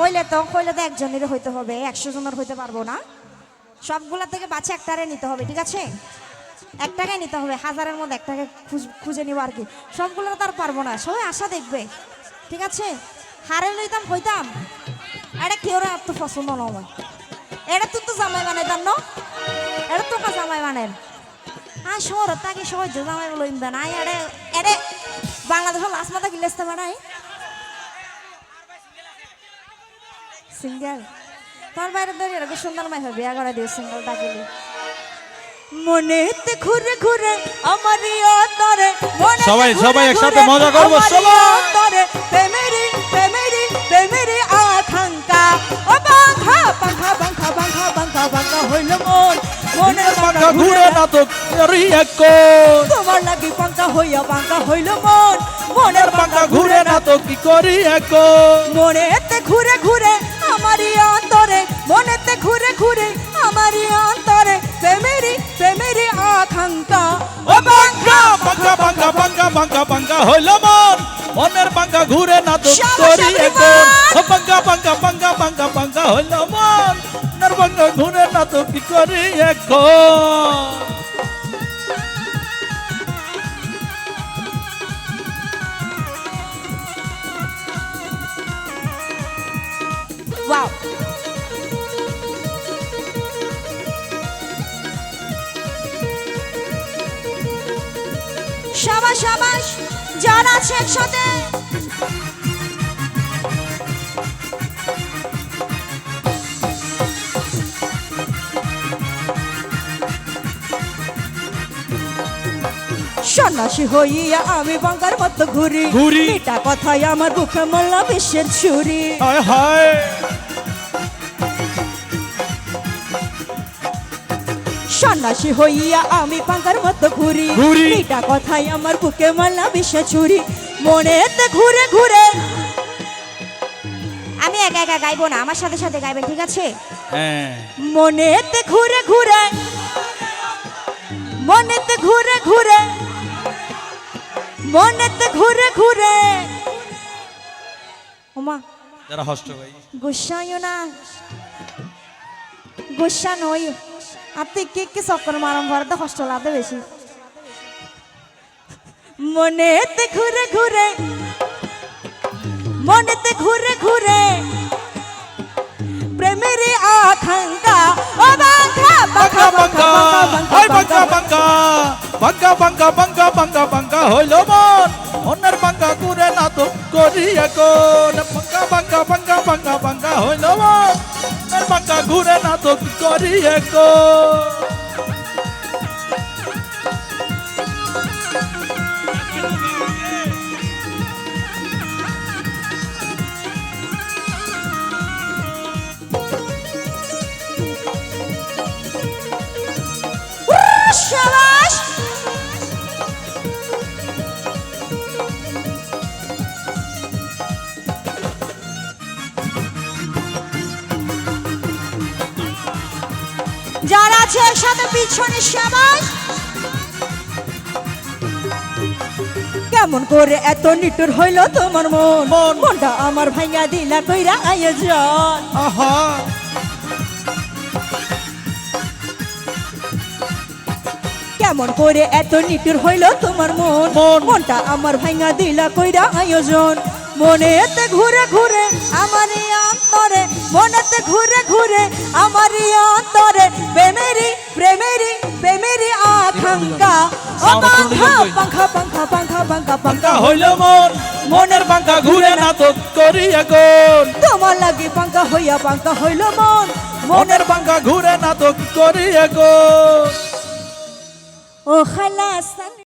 কইলে তো কইলে তো একজনের হইতে হবে, একশো জনের হইতে পারব না। সবগুলা থেকে বাচ্চা একটারে নিতে হবে, ঠিক আছে? একটাকে নিতে হবে, হাজারের মধ্যে একটাকে খুঁজ- নিব আর কি। সবগুলো তো আর পারব না, সবাই আশা দেখবে, ঠিক আছে? হারে লইতাম কইতাম এটা কেউ আর তো পছন্দ নয় এটা তুই তো জামাই বানাইতাম ন? এটা তো জামাই বানাই আ শহর, তাকে সহজ জামাই লইম না এড়ে এড়ে বাংলাদেশের লাস্ট মাথা গিলেস্তে বানাই সিঙ্গেল। তোমার বাইরে ধরে এরকম সুন্দর মাই হবে বিয়া করে দিও সিঙ্গেল ডাকিলি। মনেতে ঘুরে ঘুরে আমার মনেতে সবাই- সবাই একসাথে মজা করব, সবাই। অন্তরে প্রেমেরি প্রেমেরি প্রেমেরি আকাঙ্ক্ষা। ও বাঙ্খা বাঙ্খা বাঙ্খা বাঙ্খা বাঙ্খা বাঙ্খা হইল মন। মনের পাঙ্খা ঘুরে না তো তোমার লাগি পাঙ্খা হইয়া বাঙ্খা হইল মন। মনের পাঙ্খা ঘুরে তো কি করি এখন? মনেতে ঘুরে ঘুরে আমারই অন্তরে মনেতে ঘুরে ঘুরে আমারই অন্তরে প্রেমেরি প্রেমেরি আকাঙ্ক্ষা। ও পাঙ্খা পাঙ্খা পাঙ্খা পাঙ্খা পাঙ্খা পাঙ্খা হইল মন। মনের পাঙ্খা ঘুরে না তো কি করি এখন! ও পাঙ্খা পাঙ্খা পাঙ্খা পাঙ্খা পাঙ্খা হইল মন। মনের পাঙ্খা ঘুরে না তো কি করি এখন? ওয়াও সাবাস সাবাস যারা আছে একসাথে। সন্ন্যাসী হইয়া আমি বাঙ্গার মতো ঘুরি। ঘুরি। এটা কথাই আমার বুকে মোল্লা বিশ্বের ছুরি। হায় হায়। সন্ন্যাসী হইয়া আমি পাঙ্কার মতো ঘুরি। এটা কথাই আমার বুকে ছুরি। মনেতে ঘুরে ঘুরে। আমি একা একা গাইবো না আমার সাথে সাথে গাইবেন ঠিক আছে? হ্যাঁ। মনেতে ঘুরে ঘুরে। মনেতে ঘুরে ঘুরে। মনেতে ঘুরে ঘুরে। ওমা। যারা হষ্ট ভাই। গুসাইও না। গুসা নই আর তুই কে কে চক্কর মারম ভরতে কষ্ট লাগে বেশি মনেতে ঘুরে ঘুরে মনেতে ঘুরে ঘুরে প্রেমের আকাঙ্ক্ষা ও বাঙ্কা বাঙ্কা বাঙ্কা হাই পাঙ্খা পাঙ্খা পাঙ্খা পাঙ্খা পাঙ্খা পাঙ্খা হইল মন মনের পাঙ্খা ঘুরে না তো করি এখন পাঙ্খা পাঙ্খা পাঙ্খা পাঙ্খা পাঙ্খা হইল মন পাঙ্খা ঘুরে না তো কি করি এখন যারা আছে একসাথে পিছনে সাবাস কেমন করে এত নিটুর হইল তোমার মন? মন। মনটা আমার ভাইয়া দিলা কইরা আয়োজন। আহা। কেমন করে এত নিটুর হইল তোমার মন? মন। মনটা আমার ভাঙা দিলা কইরা আয়োজন। মনেতে ঘুরে ঘুরে আমার মনেতে ঘুরে ঘুরে আমার এই অন্তরে প্রেমেরি প্রেমেরি প্রেমেরি আকাঙ্ক্ষা। ও পাঙ্খা পাঙ্খা পাঙ্খা পাঙ্খা পাঙ্খা হইল মন মনের পাঙ্খা ঘুরে না তো করি এখন। তোমার লাগে পাঙ্খা হইয়া পাঙ্খা হইল মন মনের পাঙ্খা ঘুরে না তো করি এখন। ও খালাস